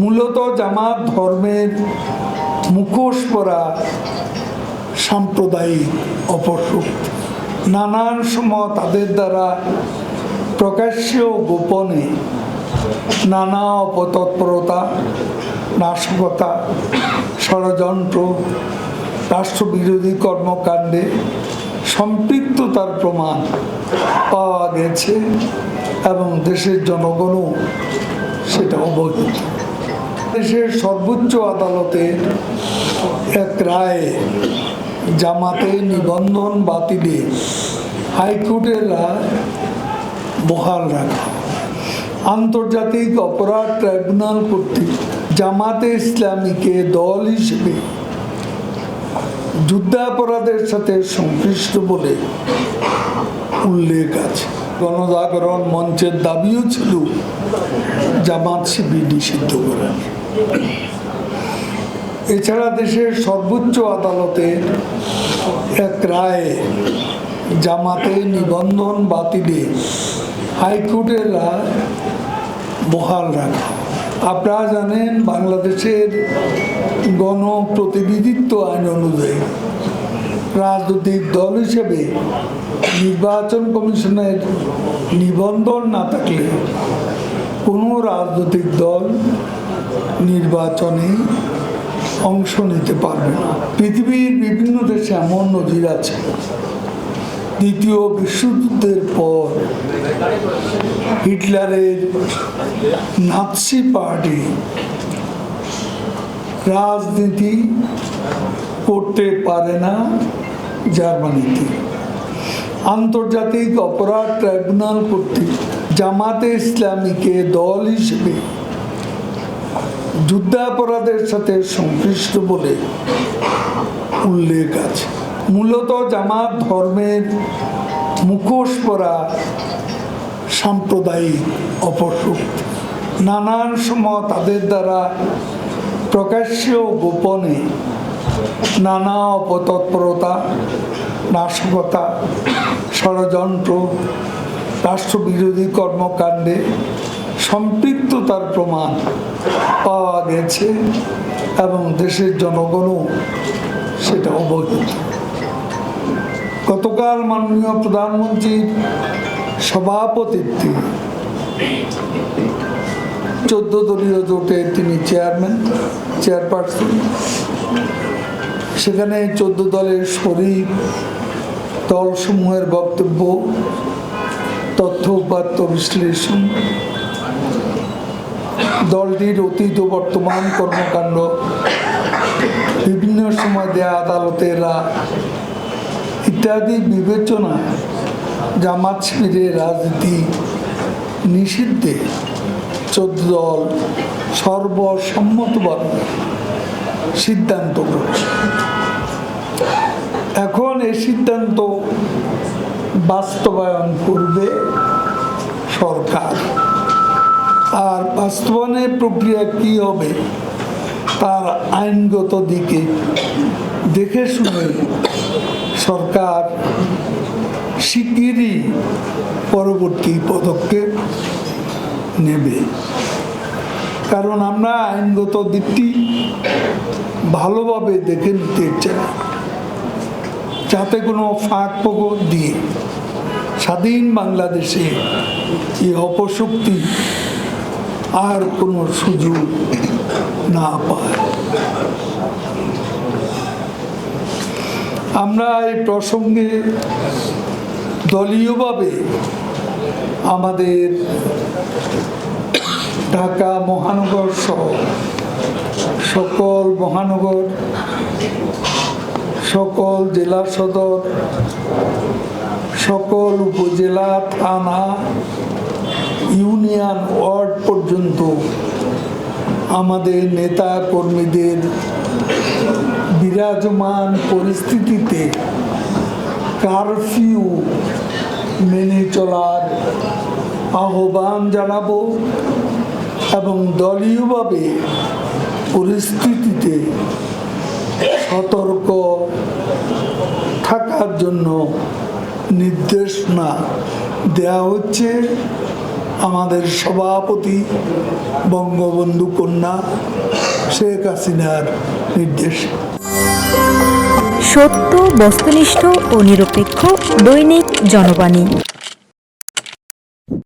মূলত জামাত ধর্মের মুখোশ পরা সাম্প্রদায়িক অপশক্তি নানান সময় তাদের দ্বারা প্রকাশ্য গোপনে নানা অপতৎপরতা, নাশকতা, ষড়যন্ত্র, রাষ্ট্রবিরোধী কর্মকাণ্ডে সম্পৃক্ততার প্রমাণ পাওয়া গেছে এবং দেশের জনগণও সেটা অবহিত। দেশের সর্বোচ্চ আদালতের এক রায়ে জামাতে নিবন্ধন বাতিলে হাইকোর্টের রায় বহাল রাখা। আন্তর্জাতিক অপরাধ ট্রাইব্যুনাল কর্তৃক জামাতে ইসলামীকে দল হিসেবে যুদ্ধাপরাধের সাথে সংশ্লিষ্ট বলে উল্লেখ আছে। গণজাগরণ মঞ্চের দাবিও ছিল জামাত শিবির নিষিদ্ধ করার। এছাড়া দেশের সর্বোচ্চ আদালতের এক রায়ে জামাতে নিবন্ধন বাতিলে হাইকোর্টের রায় বহাল রাখা। আপনারা জানেন বাংলাদেশের গণপ্রতিনিধিত্ব আইন অনুযায়ী রাজনৈতিক দল হিসেবে নির্বাচন কমিশনের নিবন্ধন না থাকলে কোনো রাজনৈতিক দল নির্বাচনে অংশ নিতে পারবে না। পৃথিবীর বিভিন্ন দেশে এমন নজির আছে। দ্বিতীয় বিশ্বযুদ্ধের পর হিটলারের নাৎসি পার্টি রাজনীতি করতে পারে না জার্মানিতে। আন্তর্জাতিক অপরাধ ট্রাইব্যুনাল কর্তৃক জামাতে ইসলামীকে দল হিসেবে যুদ্ধাপরাধের সাথে সংশ্লিষ্ট বলে উল্লেখ আছে। মূলত জামাত ধর্মের মুখোশ পরা সাম্প্রদায়িক অপশক্তি। নানান সময় তাদের দ্বারা প্রকাশ্য গোপনে নানা অপতৎপরতা, নাশকতা, ষড়যন্ত্র রাষ্ট্রবিরোধী কর্মকাণ্ডে সম্পৃক্ততার প্রমাণ পাওয়া গেছে এবং দেশের জনগণও সেটা অবহিত গতকাল মাননীয় প্রধানমন্ত্রীর সভাপতিত্বে চোদ্দ দলীয় জোটে তিনি চেয়ারম্যান, চেয়ারপারসন। সেখানে চোদ্দ দলের শরীর, দলসমূহের বক্তব্য তথ্য উপাত্ত বিশ্লেষণ। দলটির অতীত বর্তমান কর্মকাণ্ড, বিভিন্ন সময় দেয়া আদালতের ইত্যাদি বিবেচনা, জামাত শিবিরের রাজনীতি নিষিদ্ধে চোদ্দ দল সর্বসম্মতভাবে সিদ্ধান্ত এখন এই সিদ্ধান্ত বাস্তবায়ন করবে সরকার। আর বাস্তবায়নের প্রক্রিয়া কি হবে তার আইনগত দিকে দেখে শুনে সরকার শিগগিরই পরবর্তী পদক্ষেপ নেবে। কারণ আমরা আইনগত দিকটি ভালোভাবে দেখে নিতে চাই, যাতে কোনো ফাঁক ফোকর দিয়ে স্বাধীন বাংলাদেশে এই অপশক্তি আর কোনো সুযোগ না পায়। আমরা এই প্রসঙ্গে দলীয়ভাবে আমাদের ঢাকা মহানগর সহ সকল মহানগর, সকল জেলা সদর সকল উপজেলা, থানা, ইউনিয়ন ওয়ার্ড পর্যন্ত আমাদের নেতা কর্মীদের বিরাজমান পরিস্থিতিতে কারফিউ মেনে চলার আহ্বান জানাব এবং দলীয়ভাবে পরিস্থিতিতে সতর্ক থাকার জন্য নির্দেশনা দেয়া হচ্ছে আমাদের সভাপতি, বঙ্গবন্ধু কন্যা শেখ হাসিনার নির্দেশ। সত্য, বস্তুনিষ্ঠ ও নিরপেক্ষ দৈনিক জনবাণী।